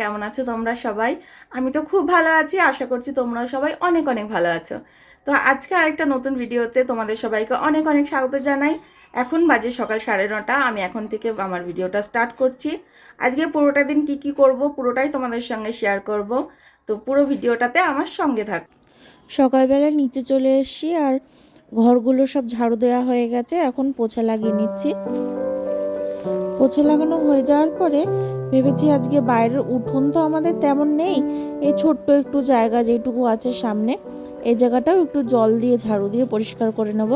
কেমন আছো তোমরা সবাই? আমি তো খুব ভালো আছি, আশা করছি তোমরাও সবাই অনেক অনেক ভালো আছো। তো আজকে আরেকটা নতুন ভিডিওতে তোমাদের সবাইকে অনেক অনেক স্বাগত জানাই। এখন বাজে সকাল সাড়ে নটা, আমি এখন থেকে আমার ভিডিওটা স্টার্ট করছি। আজকে পুরোটা দিন কি কি করব পুরোটাই তোমাদের সঙ্গে শেয়ার করব। তো পুরো ভিডিওটাতে আমার সঙ্গে থাক। সকালবেলা নিচে চলে এসেছি আর ঘরগুলো সব ঝাড়ু দেওয়া হয়ে গেছে, এখন পোছা লাগিয়ে নিচ্ছি। পোছা লাগানো হয়ে যাওয়ার পরে ভেবেছি আজকে বাইরের উঠোন তো আমাদের তেমন নেই। এই ছোট্ট একটু জায়গা যেটুকু আছে সামনে এই জায়গাটাও একটু জল দিয়ে, ঝাড়ু দিয়ে পরিষ্কার করে নেব।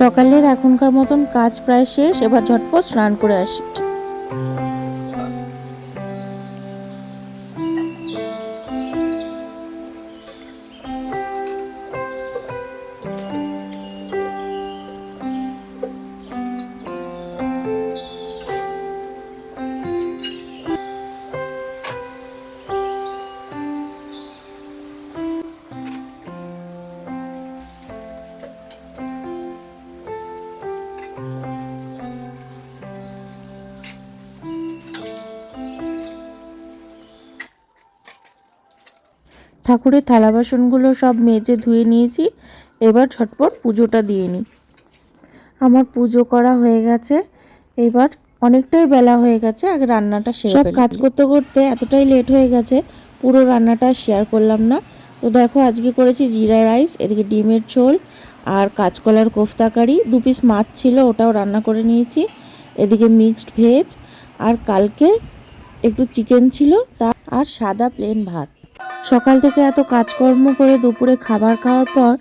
সকালের এখনকার মতন কাজ প্রায় শেষ এবার ঝটপট স্নান করে আসি। ঠাকুরের থালা বাসনগুলো সব মেজে ধুয়ে নিয়েছি। এবার ঝটপট পুজোটা দিয়ে নিই। আমার পুজো করা হয়ে গেছে। এবার অনেকটাই বেলা হয়ে গেছে আগে রান্নাটা শেষ সব কাজ করতে করতে এতটাই লেট হয়ে গেছে পুরো রান্নাটা শেয়ার করলাম না। তো দেখো আজকে করেছি জিরা রাইস এদিকে ডিমের ঝোল আর কাঁচকলার কোফতা কারি। দু পিস মাছ ছিল ওটাও রান্না করে নিয়েছি। এদিকে মিক্সড ভেজ আর কালকে একটু চিকেন ছিল তা আর সাদা প্লেন ভাত। সকাল থেকে এত কাজকর্ম করে দুপুরে খাবার খাওয়ার পর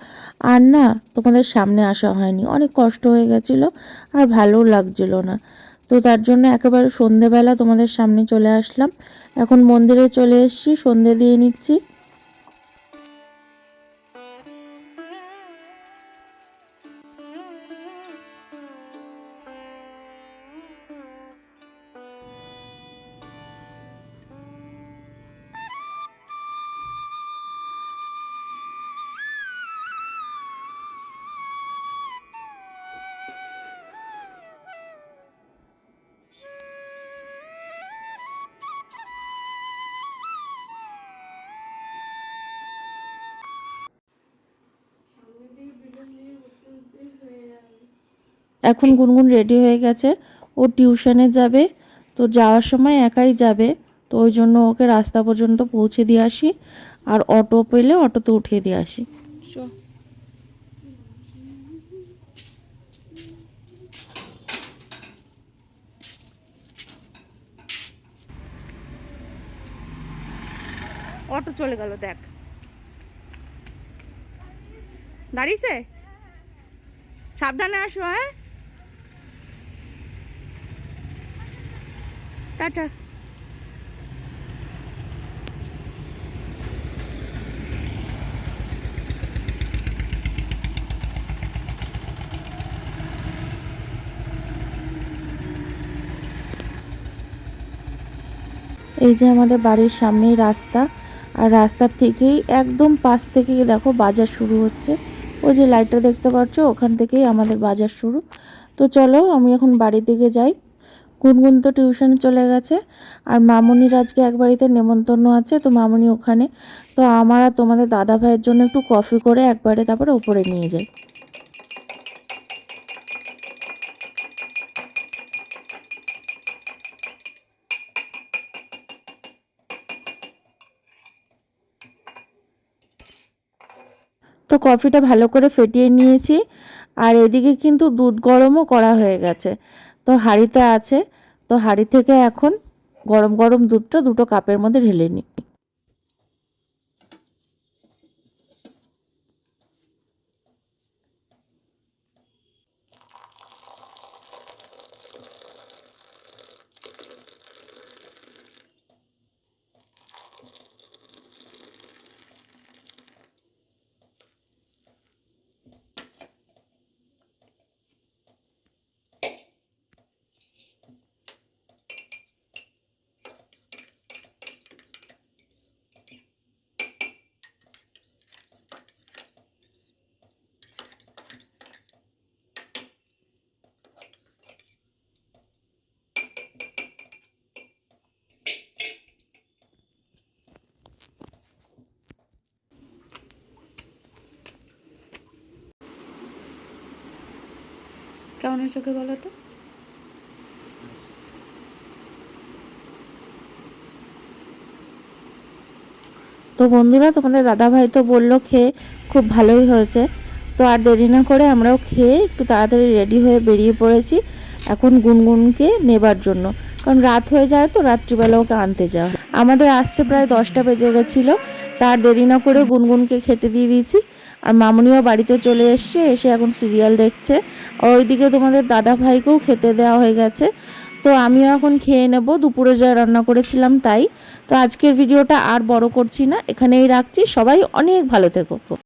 আর না তোমাদের সামনে আসা হয়নি। অনেক কষ্ট হয়ে গেছিল আর ভালো লাগছিল না। তো তার জন্য একেবারে সন্ধেবেলা তোমাদের সামনে চলে আসলাম। এখন মন্দিরে চলে এসছি, সন্ধে দিয়ে নিচ্ছি। এখন গুনগুন রেডি হয়ে গেছে। ও টিউশনে যাবে, তো যাওয়ার সময় একাই যাবে, তো ওই জন্য ওকে রাস্তা পর্যন্ত পৌঁছে দিয়ে আসি, আর অটো পেলে অটোতে উঠিয়ে দিয়ে আসি। অটো চলে গেল, দেখ। দাঁড়িয়েছে? সাবধানে আসো হ্যাঁ? টাটা এই যে আমাদের বাড়ির সামনেই রাস্তা, আর রাস্তার থেকেই একদম পাশ থেকে দেখো বাজার শুরু হচ্ছে। ওই যে লাইটটা দেখতে পাচ্ছ, ওখান থেকেই আমাদের বাজার শুরু। তো চলো, আমি এখন বাড়ির দিকে যাই। গুনগুন তো টিউশনে চলে গেছে। আর মামনির আজকে এক বাড়িতে নেমন্তন্ন আছে, তো মামনি ওখানে। তো আমার আর তোমাদের দাদা ভাইয়ের জন্য একটু কফি করে একবারে তারপরে ওপরে নিয়ে যাই। তো কফিটা ভালো করে ফেটিয়ে নিয়েছি। আর এদিকে কিন্তু দুধ গরমও করা হয়ে গেছে। তো হাঁড়িতে আছে, তো হাঁড়ি থেকে এখন গরম গরম দুধটা দুটো কাপের মধ্যে ঢেলে নিই কেমন ওকে বলো তো তো বন্ধুরা, তোমাদের দাদাভাই তো বলল খেয়ে খুব ভালোই হয়েছে। তো আর দেরি না করে আমরাও খেয়ে একটু তাড়াতাড়ি রেডি হয়ে বেরিয়ে পড়েছি। এখন গুনগুনকে নেবার জন্য। কারণ রাত হয়ে যায় তো, রাত্রিবেলা ওকে আনতে যাওয়া। আমাদের আসতে প্রায় দশটা বেজে গেছিল। তার দেরি না করে গুনগুনকে খেতে দিয়ে দিয়েছি। আর মামুনিও বাড়িতে চলে এসছে, এসে এখন সিরিয়াল দেখছে। ওইদিকে তোমাদের দাদা ভাইকেও খেতে দেওয়া হয়ে গেছে। তো আমিও এখন খেয়ে নেব, দুপুরে যা রান্না করেছিলাম তাই। তো আজকের ভিডিওটা আর বড় করছি না, এখানেই রাখছি। সবাই অনেক ভালো থেকো।